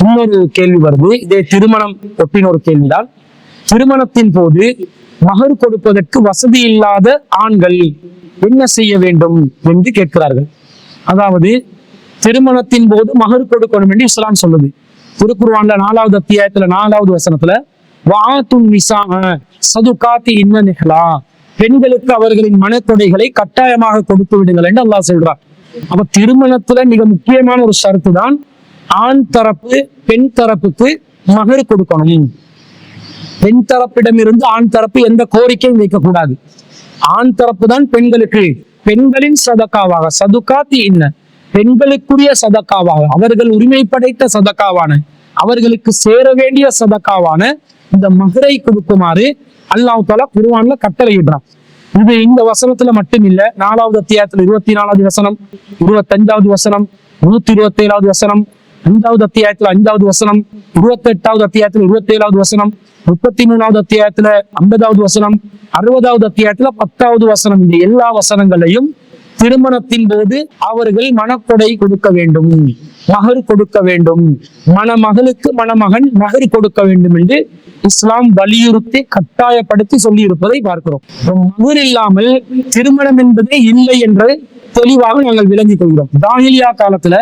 இன்னொரு கேள்வி வருது. இதே திருமணம் ஒட்டின ஒரு கேள்விதான். திருமணத்தின் போது மகர் கொடுப்பதற்கு வசதி இல்லாத ஆண்கள் என்ன செய்ய வேண்டும் என்று கேட்கிறார்கள். அதாவது திருமணத்தின் போது மகர் கொடுக்கணும் என்று இஸ்லாம் சொல்லுது. திருக்குர்ஆன்ல நாலாவது அத்தியாயத்துல நாலாவது வசனத்துல வாத்தும் சதுகாத்தி இன்ன நிகழா பெண்களுக்கு அவர்களின் மனத்தொடைகளை கட்டாயமாக கொடுத்து விடுங்கள் என்று அல்லாஹ் சொல்றார் அப்ப திருமணத்துல மிக முக்கியமான ஒரு ஷரத்து தான் ஆண் தரப்பு பெண் தரப்புக்கு மகர் கொடுக்கணும். பெண் தரப்பிடமிருந்து ஆண் தரப்பு எந்த கோரிக்கையும் வைக்கக்கூடாது. ஆண் தரப்பு தான் பெண்களுக்கு. பெண்களின் சதக்காவாக சதுக்காத்தி என்ன? பெண்களுக்குரிய சதக்காவாக அவர்கள் உரிமை படைத்த சதக்காவான அவர்களுக்கு சேர வேண்டிய சதக்காவான இந்த மகரை கொடுக்குமாறு அல்லாஹ் தாலா குருவான்ல கட்டளையிடுறான். இது இந்த வசனத்துல மட்டும் இல்ல நாலாவது அத்தியாயத்துல இருபத்தி நாலாவது வசனம் இருபத்தஞ்சாவது வசனம் நூத்தி இருபத்தி ஏழாவது வசனம் அஞ்சாவது அத்தியாயத்துல அஞ்சாவது வசனம் இருபத்தி எட்டாவது அத்தியாயத்துல இருபத்தி ஏழாவது வசனம் முப்பத்தி மூணாவது அத்தியாயத்துல ஐம்பதாவது வசனம் அறுபதாவது அத்தியாயத்துல பத்தாவது வசனம். இந்த எல்லா வசனங்களையும் திருமணத்தின் போது அவர்கள் மனக்கொடை கொடுக்க வேண்டும். மகர் கொடுக்க வேண்டும். மணமகளுக்கு மணமகன் மகர் கொடுக்க வேண்டும் என்று இஸ்லாம் வலியுறுத்தி கட்டாயப்படுத்தி சொல்லி இருப்பதை பார்க்கிறோம் மகர் இல்லாமல் திருமணம் என்பதே இல்லை என்று தெளிவாக நாங்கள் விளங்கிக் கொள்கிறோம். தாகிலியா காலத்துல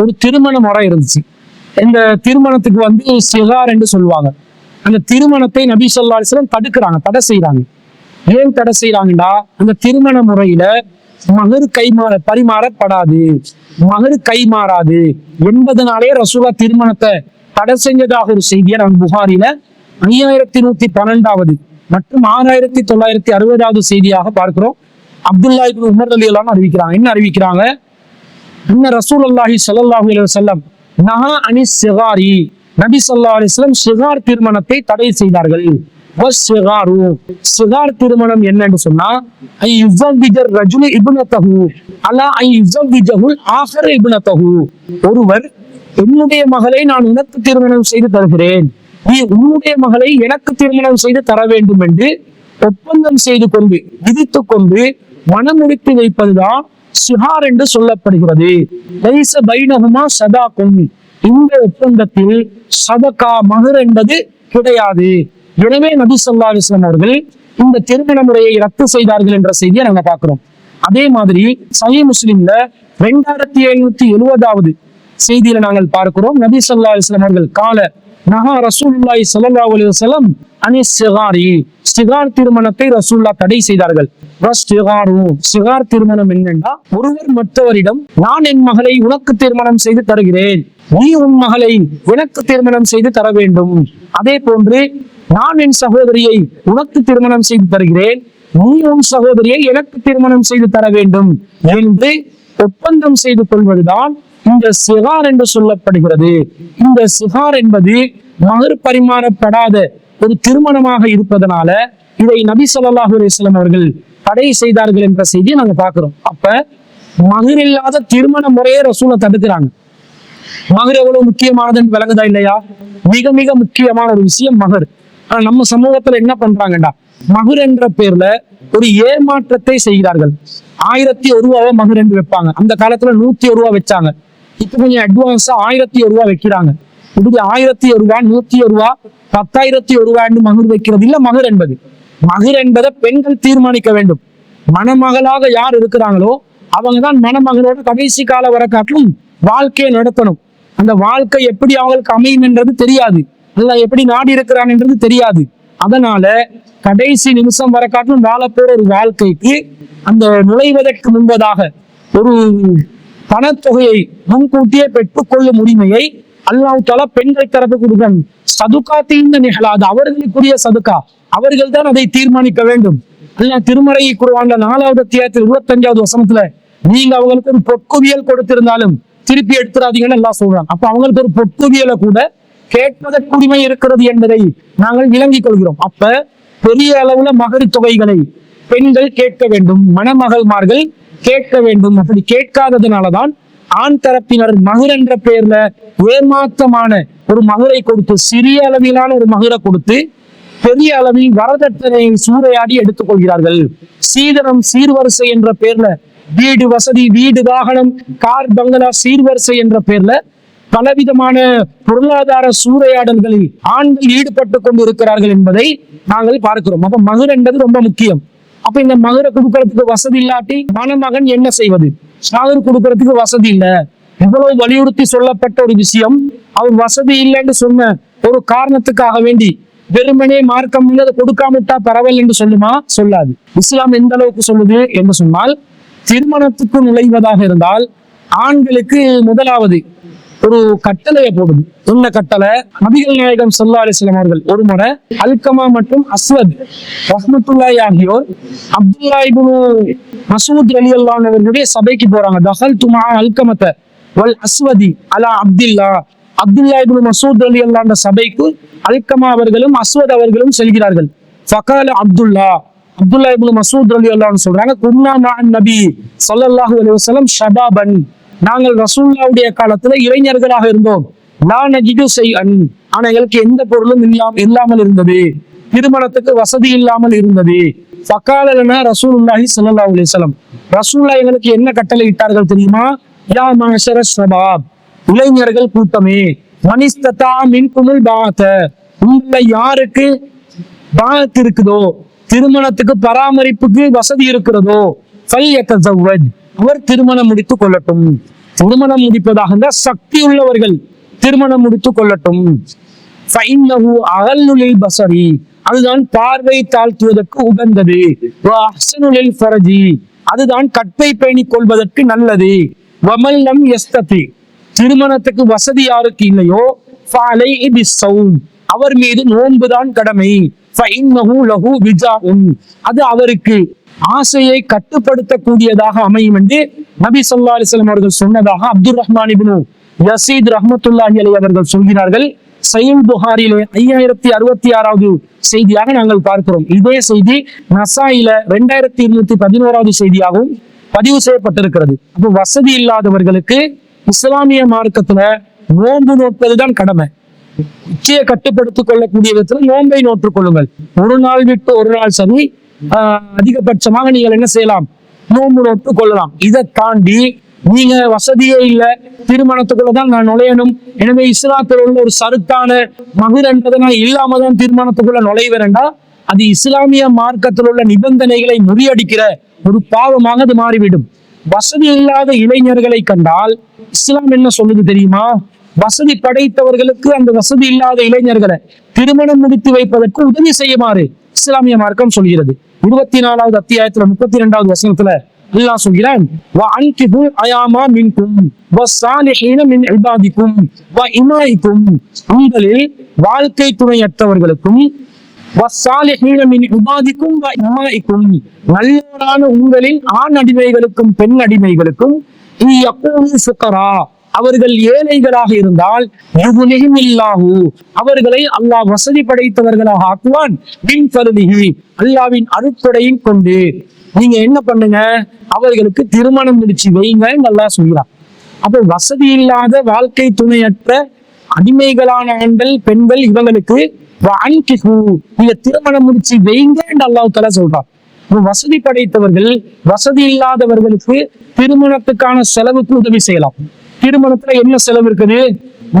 ஒரு திருமண முறை இருந்துச்சு. இந்த திருமணத்துக்கு வந்து சிகார் என்று சொல்லுவாங்க. அந்த திருமணத்தை நபி சொல்லா அலிஸ்லாம் தடுக்கிறாங்க தடை செய்யறாங்க ஏன் தடை செய்யறாங்கடா அந்த திருமண முறையில மகர் கைமாற பரிமாறப்படாது. மகர் கைமாறாது. என்பதனாலே ரசூலா திருமணத்தை தடை செஞ்சதாக ஒரு செய்தியை நான் புகாரில ஐயாயிரத்தி நூத்தி பன்னெண்டாவது மற்றும் ஆறாயிரத்தி தொள்ளாயிரத்தி அறுபதாவது செய்தியாக பார்க்கிறோம். அப்துல்லா உமர் அலி அறிவிக்கிறாங்க. என்ன அறிவிக்கிறாங்க? இன்ன ரசூல் அல்லாஹி ஸல்லல்லாஹு அலுவலம் நகா அணி சிகாரி. நபி ஸல்லல்லாஹு அலிஸ்லம் சிகார் திருமணத்தை தடை செய்தார்கள். சிகார். திருமணம் என்னன்னு சொன்னா ஐ ஒருவர் என்னுடைய மகளை நான் உனக்கு திருமணம் செய்து தருகிறேன். நீ உன்னுடைய மகளை எனக்கு திருமணம் செய்து தர வேண்டும் என்று ஒப்பந்தம் செய்து கொண்டு விதித்துக் கொண்டு மனமுடித்து வைப்பதுதான் சிஹார் என்று சொல்லப்படுகிறது. லைச பைனகுமா சதாக்கும் இந்த ஒப்பந்தத்தில் சதகா மகர் என்பது கிடையாது. எனவே நபி சொல்லா அலிஸ்லாம் அவர்கள் இந்த திருமண முறையை ரத்து செய்தார்கள் என்ற செய்தியை நாங்க பார்க்கிறோம். அதே மாதிரி சஹி முஸ்லிம்ல ரெண்டாயிரத்தி எழுநூத்தி எழுபதாவது செய்தியில நாங்கள் பார்க்கிறோம். நபி சொல்லா அலிஸ்லாம் அவர்கள் கால நகா ரசூல்லாய் ஸல்லல்லாஹு அலி வசலம் அனி சிகாரி சிகார் திருமணத்தை ரசூல்லா தடை செய்தார்கள். சிகார் திருமணம் என்னென்றா ஒருவர் மற்றவரிடம் நான் என் மகளை உனக்கு திருமணம் செய்து தருகிறேன். நீ உன் மகளை எனக்கு திருமணம் செய்து தர வேண்டும். அதே போன்று நான் என் சகோதரியை உனக்கு திருமணம் செய்து தருகிறேன். நீ உன் சகோதரியை எனக்கு திருமணம் செய்து தர வேண்டும். என்று ஒப்பந்தம் செய்து கொள்வதுதான் இந்த சிகார் என்று சொல்லப்படுகிறது. இந்த சிகார் என்பது மகர் பரிமாறப்படாத ஒரு திருமணமாக இருப்பதனால இதை நபி சொல்லாஹு அலிஸ்லாம் அவர்கள் தடை செய்தார்கள் என்ற செய்தியை நாங்க பார்க்கிறோம். அப்ப மகர் இல்லாத திருமண முறையே ரசூலை தடுக்கிறாங்க. மகர் எவ்வளவு முக்கியமானதுன்னு விளங்குதா இல்லையா? மிக மிக முக்கியமான ஒரு விஷயம் மகர். ஆனா நம்ம சமூகத்துல என்ன பண்றாங்கடா? மகர் என்ற பேர்ல ஒரு ஏமாற்றத்தை செய்கிறார்கள். ஆயிரத்தி ஒரு ரூபாவை மகர் என்று வைப்பாங்க. அந்த காலத்துல நூத்தி ஒரு ரூபா வச்சாங்க. இப்போ கொஞ்சம் அட்வான்ஸா ஆயிரத்தி ஒரு ரூபா வைக்கிறாங்க. இப்படி ஆயிரத்தி ஒரு ரூபா நூத்தி ஒரு ரூபா பத்தாயிரத்தி ஒரு என்று மகர் வைக்கிறது இல்ல மகர் என்பது. மகர் என்பதை பெண்கள் தீர்மானிக்க வேண்டும். மணமகளாக யார் இருக்கிறாங்களோ அவங்க தான் மணமகளோட கடைசி கால வரக்காட்டிலும் வாழ்க்கையை நடத்தணும். அந்த வாழ்க்கை எப்படி அவங்களுக்கு அமையும் என்றது தெரியாது. அல்ல எப்படி நாடி இருக்கிறான் என்றது தெரியாது. அதனால கடைசி நிமிஷம் வர காட்டிலும் போற ஒரு வாழ்க்கைக்கு அந்த நுழைவதற்கு முன்பதாக ஒரு பணத்தொகையை முன்கூட்டியே பெற்றுக்கொள்ளும் உரிமையை அல்லாஹ் தாலா பெண்கள் தரப்பு கொடுக்கன் சதுக்கா தீர்ந்த நிகழாது அவர்களுக்குரிய சதுக்கா. அவர்கள் தான் அதை தீர்மானிக்க வேண்டும். அல்லாஹ் திருமறை குருவாண்ட நாலாவது அத்தியாயத்தில் இருபத்தஞ்சாவது வசனத்துல நீங்க அவங்களுக்கு ஒரு பொற்குவியல் கொடுத்திருந்தாலும் திருப்பி எடுத்துடாதீங்கன்னு எல்லாம் சொல்றாங்க அப்ப அவங்களுக்கு ஒரு பொற்குவியலை கூட கேட்பதற்கு உரிமை இருக்கிறது என்பதை நாங்கள் விளங்கிக் கொள்கிறோம். அப்ப பெரிய அளவுல மகரி தொகைகளை பெண்கள் கேட்க வேண்டும். மணமகள்மார்கள் கேட்க வேண்டும். அப்படி கேட்காததுனாலதான் ஆண் தரப்பினர் மகர் என்ற பெயர்ல ஏமாத்தமான ஒரு மகரை கொடுத்து சிறிய அளவிலான ஒரு மகரை கொடுத்து பெரிய அளவில் வரதட்சணையை சூறையாடி எடுத்துக் கொள்கிறார்கள் சீதனம் சீர்வரிசை என்ற பெயர்ல வீடு வசதி வீடு வாகனம் கார் பங்களா சீர்வரிசை என்ற பெயர்ல பலவிதமான பொருளாதார சூறையாடல்களில் ஆண்கள் ஈடுபட்டு கொண்டு இருக்கிறார்கள் என்பதை நாங்கள் பார்க்கிறோம். அப்ப மகர் என்பது ரொம்ப முக்கியம். அப்ப இந்த மகரை கொடுக்கறதுக்கு வசதி இல்லாட்டி மணமகன் என்ன செய்வது? சாகர் கொடுக்கறதுக்கு வசதி இல்ல. இவ்வளவு வலியுறுத்தி சொல்லப்பட்ட ஒரு விஷயம். அவர் வசதி இல்லைன்னு சொன்ன ஒரு காரணத்துக்காக வேண்டி வெறுமனே மார்க்கம் இல்லை அதை கொடுக்காமட்டா பரவாயில்லை என்று சொல்லுமா? சொல்லாது. இஸ்லாம் எந்த அளவுக்கு சொல்லுது என்று சொன்னால் திருமணத்துக்கு நுழைவதாக இருந்தால் ஆண்களுக்கு முதலாவது ஒரு கட்டளையை போடுது. என்ன கட்டளை? நபிகள் நாயகம் சொல்லா அலிஸ்லாம் அவர்கள் ஒரு முறை அல்கமா மற்றும் அஸ்வத் ரஹ்மத்துல்லாஹி ஆகியோர் அப்துல்லா இப்னு மசூத் அலி அல்லானவர்களுடைய சபைக்கு போறாங்க. தஹல் துமா அல்கமத்தை வல் அஸ்வதி அலா அப்துல்லா. அப்துல்லா இப்னு மசூத் அலி அல்லாண்ட சபைக்கு அல்கமா அவர்களும் அஸ்வத் அவர்களும் செல்கிறார்கள். ஃபகால அப்துல்லா. அப்துல்லா இப்னு மசூத் அலி அல்லான்னு சொல்றாங்க குன்னா நான் நபி ஸல்லல்லாஹு அலி வசலம் ஷபாபன். நாங்கள் ரசூல்லாவுடைய காலத்துல இளைஞர்களாக இருந்தோம். நான் செய் அன் ஆனா எங்களுக்கு எந்த பொருளும் இல்லாம இல்லாமல் இருந்தது. திருமணத்துக்கு வசதி இல்லாமல் இருந்தது. ஃபகாலனா ரசூலுல்லாஹி ஸல்லல்லாஹு அலைஹி ரசூல்லா எங்களுக்கு என்ன கட்டளை இட்டார்கள் தெரியுமா? யா மஅஷர இளைஞர்கள் கூட்டமே. மனிஸ்ததா மின்குமுல் பாத்த. உங்கள யாருக்கு பாத் இருக்குதோ? திருமணத்துக்கு பராமரிப்புக்கு வசதி இருக்கிறதோ? ஃபல்யத்தஸவ்வஜ் அவர் திருமணம் முடித்துக் கொள்ளட்டும். திருமணம் முடிப்பதாக இருந்தால் சக்தி உள்ளவர்கள் திருமணம் முடித்துக் கொள்ளட்டும். ஃபைன்னஹு பசரி. அதுதான் பார்வை தாழ்த்துவதற்கு உகந்தது. அஹ்சனுலில் ஃபரஜி. அதுதான் கற்பை பேணிக் கொள்வதற்கு நல்லது. வமல்லம் எஸ்ததி திருமணத்துக்கு வசதி யாருக்கு இல்லையோ? ஃபாலை அவர் மீது நோன்புதான் கடமை. ஃபைன்னஹு லஹு விஜாஉன். அது அவருக்கு ஆசையை கட்டுப்படுத்தக்கூடியதாக அமையும் என்று நபி சொல்லா அலிஸ்லாம் அவர்கள் சொன்னதாக அப்துல் ரஹ்மான் யசீத் ரஹமத்துல்லாஹி அலி அவர்கள் சொல்கிறார்கள். சையுல் புகாரிலே ஐயாயிரத்தி அறுபத்தி ஆறாவது செய்தியாக நாங்கள் பார்க்கிறோம். இதே செய்தி நசாயில ரெண்டாயிரத்தி இருநூத்தி பதினோராவது செய்தியாகவும் பதிவு செய்யப்பட்டிருக்கிறது. அப்போ வசதி இல்லாதவர்களுக்கு இஸ்லாமிய மார்க்கத்துல நோன்பு நோட்பதுதான் கடமை. உச்சியை கட்டுப்படுத்திக் கொள்ளக்கூடிய விதத்துல நோன்பை நோற்றுக் கொள்ளுங்கள். ஒரு நாள் விட்டு ஒரு நாள் சரி அதிகபட்சமாக நீங்கள் என்ன செய்யலாம்? நோன்பு நோட்டுக் கொள்ளலாம் இதை தாண்டி நீங்க வசதியே இல்ல திருமணத்துக்குள்ளதான் நான் நுழையணும். எனவே இஸ்லாத்தில் உள்ள ஒரு சருத்தான மகிழ் என்றதை நான் இல்லாம தான் திருமணத்துக்குள்ள நுழைவேன்டா அது இஸ்லாமிய மார்க்கத்தில் உள்ள நிபந்தனைகளை முறியடிக்கிற ஒரு பாவமாக அது மாறிவிடும். வசதி இல்லாத இளைஞர்களை கண்டால் இஸ்லாம் என்ன சொல்லுது தெரியுமா? வசதி படைத்தவர்களுக்கு அந்த வசதி இல்லாத இளைஞர்களை திருமணம் முடித்து வைப்பதற்கு உதவி செய்யுமாறு இஸ்லாமிய மார்க்கம் சொல்கிறது. இருபத்தி நாலாவது அத்தியாயத்துல முப்பத்தி இரண்டாவது வசனத்துல அல்லாஹ் சொல்கிறான் வா அன்கிஹு அயாமா மின்கும் வஸ்ஸாலிஹீன மின் இபாதிக்கும் வா இமாயிக்கும். உங்களில் வாழ்க்கை துணையற்றவர்களுக்கும் வஸ்ஸாலிஹீன மின் இபாதிக்கும் வ இமாயிக்கும். நல்லோரான உங்களின் ஆண் அடிமைகளுக்கும் பெண் அடிமைகளுக்கும் இ யக்கூனு ஃபுகரா. அவர்கள் ஏழைகளாக இருந்தால் யுகுனிஹிம் இல்லாஹு அவர்களை அல்லாஹ் வசதி படைத்தவர்களாக ஆக்குவான். மின் கருதிகி அல்லாவின் அருட்கொடையின் கொண்டு. நீங்க என்ன பண்ணுங்க? அவர்களுக்கு திருமணம் முடிச்சு வைங்க நல்லா சொல்கிறான். அப்போ வசதி இல்லாத வாழ்க்கை துணையற்ற அடிமைகளான ஆண்கள் பெண்கள் இவங்களுக்கு நீங்க திருமணம் முடிச்சு வைங்க அல்லாஹ் தலா சொல்றான். வசதி படைத்தவர்கள் வசதி இல்லாதவர்களுக்கு திருமணத்துக்கான செலவுக்கு உதவி செய்யலாம். திருமணத்துல என்ன செலவு இருக்குது?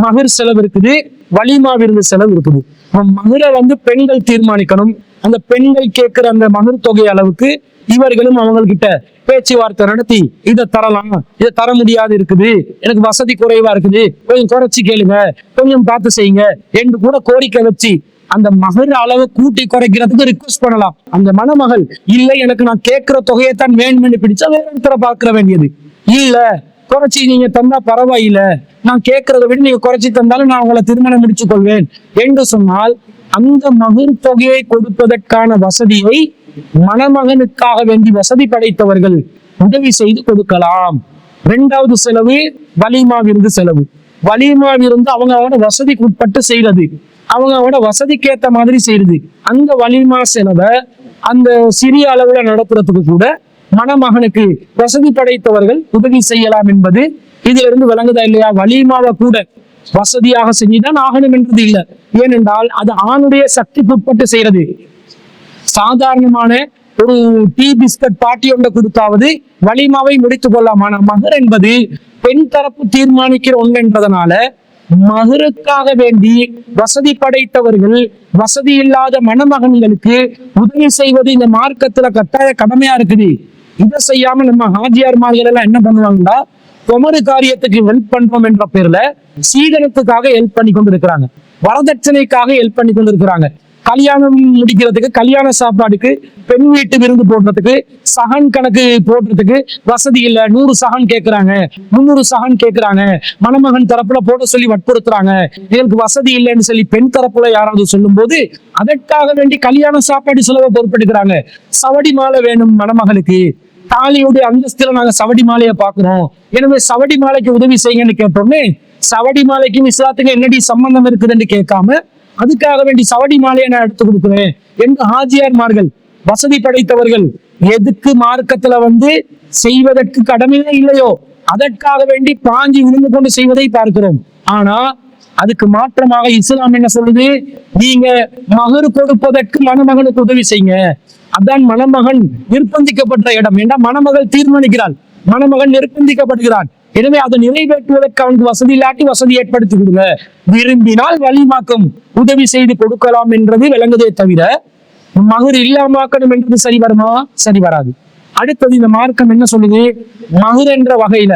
மகர் செலவு இருக்குது. வலிமா செலவு இருக்குது. அப்ப மகரை வந்து பெண்கள் தீர்மானிக்கணும். அந்த பெண்கள் கேட்கிற அந்த மகர் தொகை அளவுக்கு இவர்களும் அவங்கக்கிட்ட பேச்சுவார்த்தை நடத்தி இதை தரலாம். இதை தர முடியாது இருக்குது. எனக்கு வசதி குறைவா இருக்குது. கொஞ்சம் குறைச்சி கேளுங்க. கொஞ்சம் பார்த்து செய்யுங்க. என்று கூட கோரிக்கை வச்சு அந்த மகர் அளவு கூட்டி குறைக்கிறதுக்கு ரிக்வஸ்ட் பண்ணலாம். அந்த மணமகள் இல்லை எனக்கு நான் கேட்கிற தொகையை தான் வேணும்னு பிடிச்சா வேற இடத்துல பார்க்க வேண்டியது. இல்ல குறைச்சி நீங்க தந்தா பரவாயில்ல. நான் கேட்கறத விட நீங்க குறைச்சி தந்தாலும் நான் உங்களை திருமணம் முடிச்சு கொள்வேன் என்று சொன்னால் அந்த மகர் தொகையை கொடுப்பதற்கான வசதியை மணமகனுக்காக வேண்டி வசதி படைத்தவர்கள் உதவி செய்து கொடுக்கலாம். இரண்டாவது செலவு வலிமா விருந்து செலவு. வலிமா விருந்து அவங்க அவனோட வசதிக்கு உட்பட்டு செய்யறது அவங்க அவனோட வசதிக்கு ஏத்த மாதிரி செய்யறது அந்த வலிமா செலவை அந்த சிறிய அளவுல நடத்துறதுக்கு கூட மணமகனுக்கு வசதி படைத்தவர்கள் உதவி செய்யலாம் என்பது இதுல இருந்து விளங்குதா இல்லையா? வலிமாவை கூட வசதியாக செஞ்சுதான் ஆகணும் என்றது இல்லை. ஏனென்றால் அது ஆணுடைய சக்திக்கு உட்பட்டு செய்யறது. சாதாரணமான ஒரு டீ பிஸ்கட் பாட்டி ஒன்றை கொடுத்தாவது வலிமாவை முடித்துக் கொள்ளாமான மகர் என்பது பெண் தரப்பு தீர்மானிக்கிற ஒன்று என்பதனால மகருக்காக வேண்டி வசதி படைத்தவர்கள் வசதி இல்லாத மணமகன்களுக்கு உதவி செய்வது இந்த மார்க்கத்துல கட்டாய கடமையா இருக்குது. இதை செய்யாம நம்ம ஹாஜியார்மார்கள் எல்லாம் என்ன பண்ணுவாங்கன்னா குமரு காரியத்துக்கு ஹெல்ப் பண்றோம் என்ற பேர்ல சீதனத்துக்காக ஹெல்ப் பண்ணி கொண்டு இருக்கிறாங்க வரதட்சணைக்காக ஹெல்ப் பண்ணி கொண்டு இருக்கிறாங்க கல்யாணம் முடிக்கிறதுக்கு கல்யாண சாப்பாடுக்கு பெண் வீட்டு விருந்து போடுறதுக்கு சகன் கணக்கு போடுறதுக்கு வசதி இல்லை. நூறு சகன் கேக்குறாங்க. முந்நூறு சகன் கேக்குறாங்க. மணமகன் தரப்புல போட சொல்லி வற்புறுத்துறாங்க. இதற்கு வசதி இல்லைன்னு சொல்லி பெண் தரப்புல யாராவது சொல்லும்போது அதற்காக வேண்டி கல்யாண சாப்பாடு செலவை பொறுப்பெடுக்கிறாங்க. சவடி மாலை வேணும் மணமகளுக்கு. தாலியுடைய அந்தஸ்துல நாங்க சவடி மாலையை பாக்குறோம். எனவே சவடி மாலைக்கு உதவி செய்யுங்கன்னு கேட்டோன்னே சவடி மாலைக்கும் இஸ்லாத்துக்கு என்னடி சம்பந்தம் இருக்குதுன்னு கேட்காம அதுக்காக வேண்டி சவடி மாலையை நான் எடுத்து கொடுக்குறேன் என்று ஹாஜியார்மார்கள் வசதி படைத்தவர்கள் எதுக்கு மார்க்கத்துல வந்து செய்வதற்கு கடமையே இல்லையோ அதற்காக வேண்டி பாஞ்சி விழுந்து கொண்டு செய்வதை பார்க்கிறோம். ஆனா அதுக்கு மாற்றமாக இஸ்லாம் என்ன சொல்லுது? நீங்க மகர் கொடுப்பதற்கு மணமகனுக்கு உதவி செய்யுங்க. அதான் மணமகன் நிர்பந்திக்கப்பட்ட இடம். ஏன்னா மணமகள் தீர்மானிக்கிறாள்? மணமகன் நிர்பந்திக்கப்படுகிறான். எனவே அதை நிறைவேற்றுவதற்கு அவனுக்கு வசதி இல்லாட்டி வசதி ஏற்படுத்தி கொடுங்க. விரும்பினால் வழிமாக்கம் உதவி செய்து கொடுக்கலாம் என்றது விளங்குதே தவிர மகர் இல்லாமாக்கணும் என்றது சரி வருமா? சரி வராது. அடுத்தது இந்த மார்க்கம் என்ன சொல்லுது? மகர் என்ற வகையில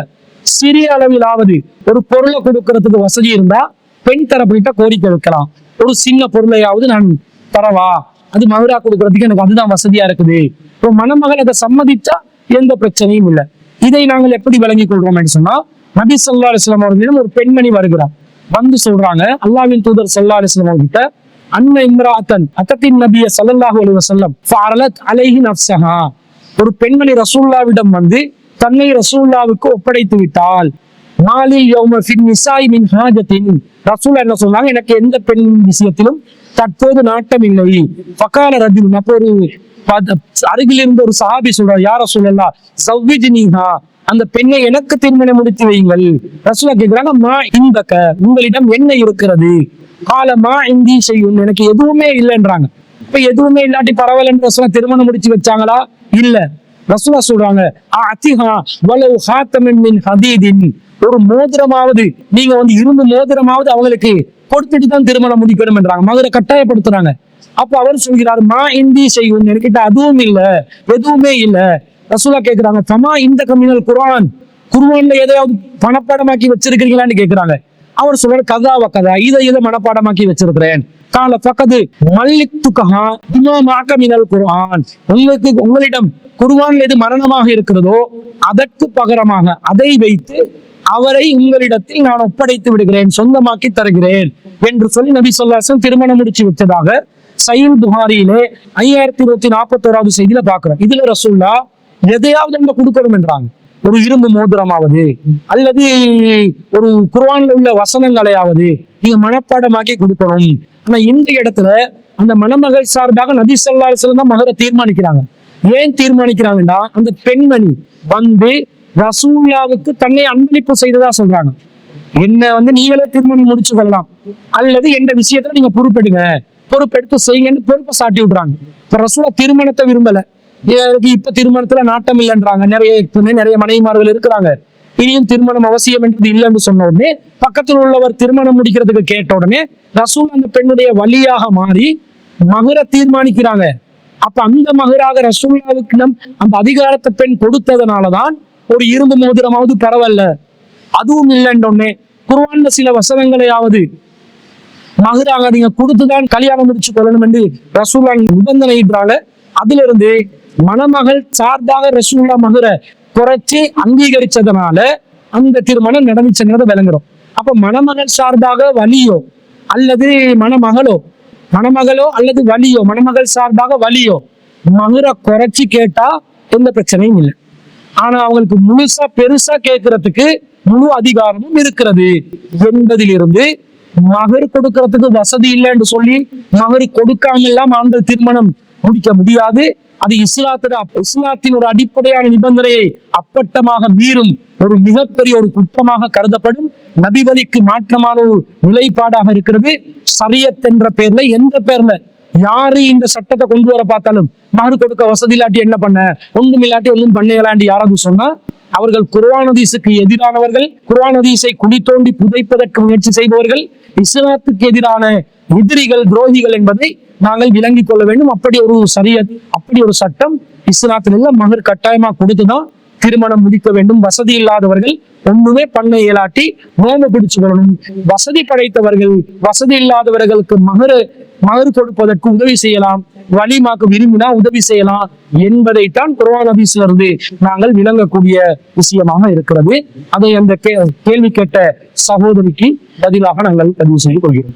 சிறிய அளவிலாவது ஒரு பொருளை கொடுக்கறதுக்கு வசதி இருந்தா பெண் தரப்புகிட்ட கோரிக்கை வைக்கலாம். ஒரு சின்ன பொருளையாவது நான் தரவா? அது மகுரா கொடுக்கறதுக்கு எனக்கு அதுதான் வசதியா இருக்குது. இப்போ மணமகள் அதை சம்மதிச்சா எந்த பிரச்சனையும் இல்லை. இதை நாங்கள் எப்படி விளங்கிக் கொள்றோம் என்று சொன்னா நபி சொல்லா அலிஸ்லாம் அவர்களிடம் ஒரு பெண்மணி வருகிறார். வந்து சொல்றாங்க அல்லாவின் தூதர் சல்லா அலிஸ்லாம் அவர்கிட்ட அன்ன இம்ராத்தன் அத்தத்தின் நபிய சல்லல்லாஹு அலி வசல்லம் ஃபஅலத் அலைஹி நப்சஹா ஒரு பெண்மணி ரசூல்லாவிடம் வந்து தன்னை ரசூல்லாவுக்கு ஒப்படைத்து விட்டால் மாலி யோம ஃபின் நிசாய் மின் ஹாஜத்தின். ரசூல் என்ன சொன்னாங்க எனக்கு எந்த பெண் விஷயத்திலும் தற்போது நாட்டம் இல்லை. பக்கால ரஜுல் அப்போ ஒரு அருகில் இருந்த ஒரு சஹாபி சொல்றார் யார சொல்லலாம் சவ்விஜினிஹா அந்த பெண்ணை எனக்கு திருமணம் முடித்து வையுங்கள். ரசூலா கேக்குறாங்க மா இந்தக்க உங்களிடம் என்ன இருக்கிறது? காலமா இந்தி செய்யும் எனக்கு எதுவுமே இல்லைன்றாங்க. இப்ப எதுவுமே இல்லாட்டி பரவாயில்லன்னு ரசூலா திருமணம் முடிச்சு வச்சாங்களா? இல்ல. ரசூலா சொல்றாங்க அத்திஹா வலவு ஹாத்தமின் மின் ஹதீதின். ஒரு மோதிரமாவது நீங்க வந்து இரும்பு மோதிரமாவது அவங்களுக்கு கொடுத்துட்டு தான் திருமணம் முடிக்கணும் என்றாங்க மதுரை கட்டாயப்படுத்துறாங்க. அப்ப அவர் சொல்கிறார் மா இந்தி செய்யும் என்கிட்ட அதுவும் இல்லை எதுவுமே இல்லை. ரசூலா கேட்குறாங்க தமா இந்த கம்மினல் குரான் குருவான்ல எதையாவது பணப்பாடமாக்கி வச்சிருக்கிறீங்களான்னு கேட்குறாங்க அவர் சொல்றாரு கதாவ கதா இதை இதை மனப்பாடமாக்கி வச்சிருக்கிறேன். கால பக்கத்து மல்லித்துக்கஹா துகஹா இமாமாக்க மினல் குரான் உங்களுக்கு உங்களிடம் குருவான் எது மரணமாக இருக்கிறதோ அதற்கு பகரமாக அதை வைத்து அவரை உங்களிடத்தில் நான் ஒப்படைத்து விடுகிறேன் சொந்தமாக்கி தருகிறேன் என்று சொல்லி நபி சொல்லாசன் திருமணம் முடிச்சு வச்சதாக சைல் புகாரியிலே ஐயாயிரத்தி இருபத்தி நாற்பத்தோராவது செய்தியில பாக்குறோம் இதுல ரசூல்லா எதையாவது நம்ம கொடுக்கணும் என்றாங்க ஒரு இரும்பு மோதிரமாவது அல்லது ஒரு குர்வானில் உள்ள வசனங்களையாவது நீங்க மனப்பாடமாக்கி கொடுக்கணும். ஆனா இந்த இடத்துல அந்த மணமகள் சார்பாக நபி சொல்லா தான் மகரை தீர்மானிக்கிறாங்க. ஏன் தீர்மானிக்கிறாங்கன்னா அந்த பெண்மணி வந்து ரசூல்லாவுக்கு தன்னை அன்பளிப்பு செய்ததா சொல்றாங்க. என்ன வந்து நீங்களே தீர்மானம் முடிச்சு கொள்ளலாம். அல்லது எந்த விஷயத்துல நீங்க பொறுப்பெடுங்க. பொறுப்பெடுத்து செய்யுங்கன்னு பொறுப்பை சாட்டி விடுறாங்க. இப்போ ரசூலா திருமணத்தை விரும்பல. எனக்கு இப்ப திருமணத்துல நாட்டம் இல்லைன்றாங்க. நிறைய நிறைய மனைவிமார்கள் இருக்கிறாங்க. இனியும் திருமணம் அவசியம் என்றது இல்லைன்னு சொன்ன உடனே பக்கத்தில் உள்ளவர் திருமணம் முடிக்கிறதுக்கு கேட்ட உடனே ரசூல் அந்த பெண்ணுடைய வழியாக மாறி மகர தீர்மானிக்கிறாங்க. அப்ப அந்த மகராக ரசூல்லாவுக்கு நம் அந்த அதிகாரத்தை பெண் கொடுத்ததுனாலதான் ஒரு இரும்பு மோதிரமாவது பரவாயில்ல அதுவும் இல்லைன்ற உடனே குர்ஆன்ல சில வசனங்களையாவது மகராக நீங்க கொடுத்துதான் கல்யாணம் முடிச்சு கொள்ளணும் என்று ரசூல்லா நிபந்தனையிட்டால அதுல இருந்து மணமகள் சார்பாக ரசூல்லா மகர குறைச்சி அங்கீகரிச்சதுனால அந்த திருமணம் நடந்துச்சுங்கிறத விளங்குறோம். அப்ப மணமகள் சார்பாக வலியோ அல்லது மணமகளோ மணமகளோ அல்லது வலியோ மணமகள் சார்பாக வலியோ மகர குறைச்சி கேட்டா எந்த பிரச்சனையும் இல்லை. ஆனா அவங்களுக்கு முழுசா பெருசா கேட்கறதுக்கு முழு அதிகாரமும் இருக்கிறது என்பதிலிருந்து மகர் கொடுக்கறதுக்கு வசதி இல்லைன்னு சொல்லி மகர் கொடுக்காம எல்லாம் ஆண்கள் திருமணம் முடிக்க முடியாது. அது இஸ்லாத்திட இஸ்லாத்தின் ஒரு அடிப்படையான நிபந்தனையை அப்பட்டமாக மீறும் ஒரு மிகப்பெரிய ஒரு குற்றமாக கருதப்படும். நபிவலிக்கு மாற்றமான ஒரு நிலைப்பாடாக இருக்கிறது. சரியத் என்ற பேர்ல எந்த பேர்ல யாரு இந்த சட்டத்தை கொண்டு வர பார்த்தாலும் மகர் கொடுக்க வசதி இல்லாட்டி என்ன பண்ண? ஒன்றும் இல்லாட்டி ஒன்றும் பண்ணலாண்டி யாராவது சொன்னா அவர்கள் குர்வானதீசுக்கு எதிரானவர்கள் குர்வானதீசை குடி தோண்டி புதைப்பதற்கு முயற்சி செய்பவர்கள் இஸ்லாத்துக்கு எதிரான எதிரிகள் துரோகிகள் என்பதை நாங்கள் விளங்கிக் கொள்ள வேண்டும். அப்படி ஒரு சரிய அப்படி ஒரு சட்டம் இஸ்லாத்தில் மகர் கட்டாயமா கொடுத்துதான் திருமணம் முடிக்க வேண்டும். வசதி இல்லாதவர்கள் ஒண்ணுமே பண்ண இயலாட்டி நோம்பு பிடிச்சு வரணும். வசதி படைத்தவர்கள் வசதி இல்லாதவர்களுக்கு மகரு மகர் கொடுப்பதற்கு உதவி செய்யலாம். வலிமாக்கு விரும்பினா உதவி செய்யலாம் என்பதைத்தான் குர்ஆன் ஹதீஸ்ல இருந்து நாங்கள் விளங்கக்கூடிய விஷயமாக இருக்கிறது. அதை அந்த கே- கேள்வி கேட்ட சகோதரிக்கு பதிலாக நாங்கள் பதிவு செய்து கொள்கிறோம்.